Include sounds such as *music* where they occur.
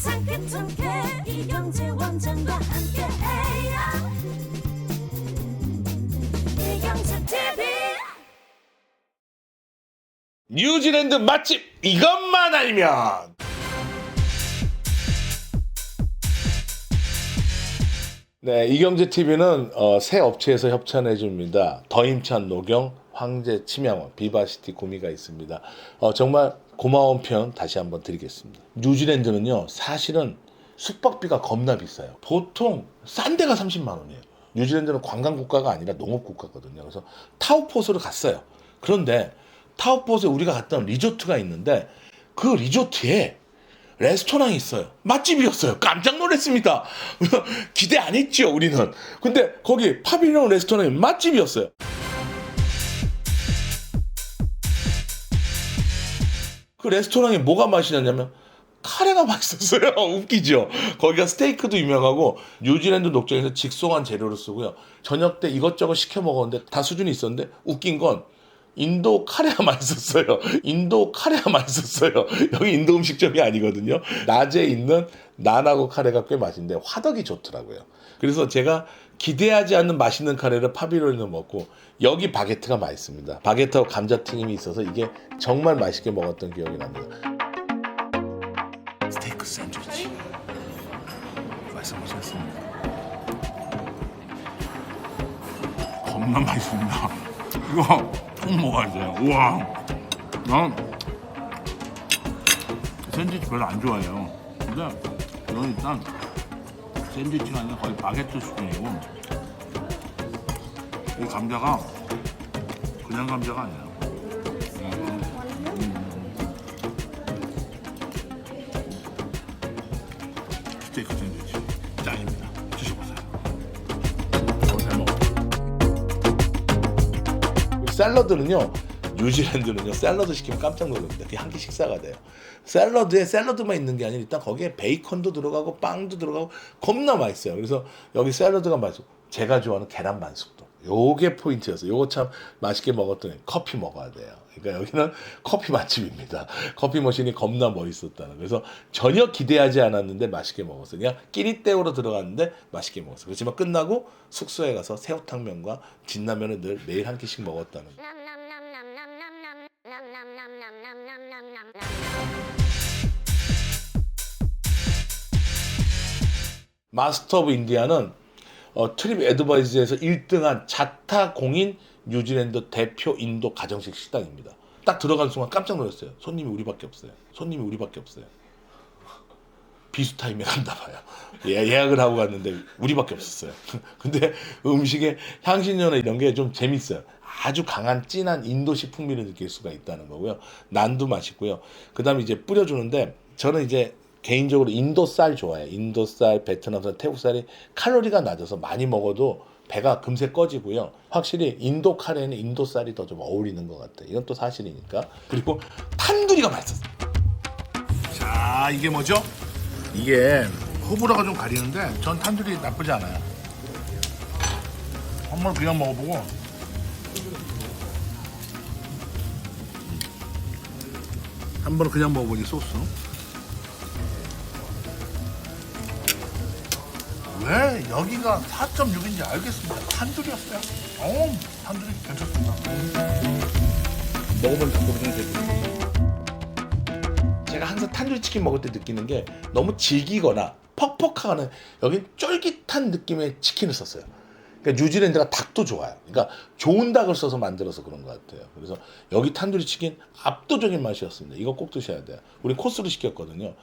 게 이경재 원장과 함께해요. 이경재 TV. 뉴질랜드 맛집 이것만 알면. 네 이경제 TV는 어, 새 업체에서 협찬해 줍니다. 더힘찬 노경, 황제 침양원, 비바시티 구미가 있습니다. 어, 정말 고마운 편 다시 한번 드리겠습니다. 뉴질랜드는요 사실은 숙박비가 겁나 비싸요. 보통 싼 데가 30만 원이에요. 뉴질랜드는 관광 국가가 아니라 농업 국가거든요. 그래서 타우포스를 갔어요. 그런데 타우포스에 우리가 갔던 리조트가 있는데 그 리조트에 레스토랑이 있어요. 맛집이었어요. 깜짝 놀랐습니다. *laughs* 기대 안 했죠, 우리는. 근데 거기 파빌리온 레스토랑이 맛집이었어요. 그 레스토랑에 뭐가 맛이냐면 카레가 *laughs* 맛있었어요. 웃기죠. 거기가 스테이크도 유명하고 뉴질랜드 녹장에서 직송한 재료를 쓰고요. 저녁 때 이것저것 시켜 먹었는데 다 수준이 있었는데 웃긴 건 인도 카레가 *laughs* 맛있었어요. 인도 카레가 맛있었어요. 여기 인도 음식점이 아니거든요. 낮에 있는 난하고 카레가 꽤 맛있는데 화덕이 좋더라고요. 그래서 제가 기대하지 않는 맛있는 카레를 파비로에서 먹고 여기 바게트가 맛있습니다. 바게트하고 감자튀김이 있어서 이게 정말 맛있게 먹었던 기억이 납니다. 스테이크 샌드위치 말씀하셨습니다. 겁나 맛있습니다. 이거 꼭 먹어야 돼요. 우와. 난 샌드위치 별로 안 좋아해요. 근데 이건 일단 샌드위치가 아니라 거의 바게트 수준이고 이 감자가 그냥 감자가 아니에요. 스테이크 샌드위치 짱입니다. 드셔보세요. 잘 먹어. 샐러드는요. 뉴질랜드는요 샐러드 시키면 깜짝 놀랍니다. 그게 한 끼 식사가 돼요. 샐러드에 샐러드만 있는 게 아니라 일단 거기에 베이컨도 들어가고 빵도 들어가고 겁나 맛있어요. 그래서 여기 샐러드가 맛있고 제가 좋아하는 계란 반숙도 요게 포인트였어요. 요거 참 맛있게 먹었더니 커피 먹어야 돼요. 그러니까 여기는 커피 맛집입니다. 커피 머신이 겁나 멋있었다는. 그래서 전혀 기대하지 않았는데 맛있게 먹었어요. 그냥 끼리떼우러 들어갔는데 맛있게 먹었어요. 그렇지만 끝나고 숙소에 가서 새우탕면과 진라면을 늘 매일 한 끼씩 먹었다는. 거. 마스터 오브 인디아는 어, 트립 애드바이즈에서 1등한 자타 공인 뉴질랜드 대표 인도 가정식 식당입니다. 딱 들어간 순간 깜짝 놀랐어요. 손님이 우리밖에 없어요. 손님이 우리밖에 없어요. 비수 타임에 갔나 봐요. 예, 예약을 하고 갔는데 우리밖에 없었어요. *laughs* 근데 음식의 향신료나 이런 게 좀 재밌어요. 아주 강한 진한 인도식 풍미를 느낄 수가 있다는 거고요. 난도 맛있고요. 그 다음에 이제 뿌려주는데 저는 이제 개인적으로 인도 쌀 좋아해요. 인도 쌀, 베트남 쌀, 태국 쌀이 칼로리가 낮아서 많이 먹어도 배가 금세 꺼지고요. 확실히 인도 카레는 인도 쌀이 더 좀 어울리는 것 같아요. 이건 또 사실이니까. 그리고 탄두리가 맛있었어요. 자, 이게 뭐죠? 이게 호불호가 좀 가리는데 전 탄두리 나쁘지 않아요. 한번 그냥 먹어보고 한번 그냥 먹어보니 소스 왜 여기가 4.6인지 알겠습니다. 탄두리였어요. 어, 탄두리 괜찮습니다. 먹어본 모르겠는데 제가 항상 탄두리 치킨 먹을 때 느끼는 게 너무 질기거나 퍽퍽하거나 여긴 쫄깃한 느낌의 치킨을 썼어요. 그러니까 뉴질랜드가 닭도 좋아요. 그러니까 좋은 닭을 써서 만들어서 그런 것 같아요. 그래서 여기 탄두리 치킨 압도적인 맛이었습니다. 이거 꼭 드셔야 돼요. 우리 코스로 시켰거든요.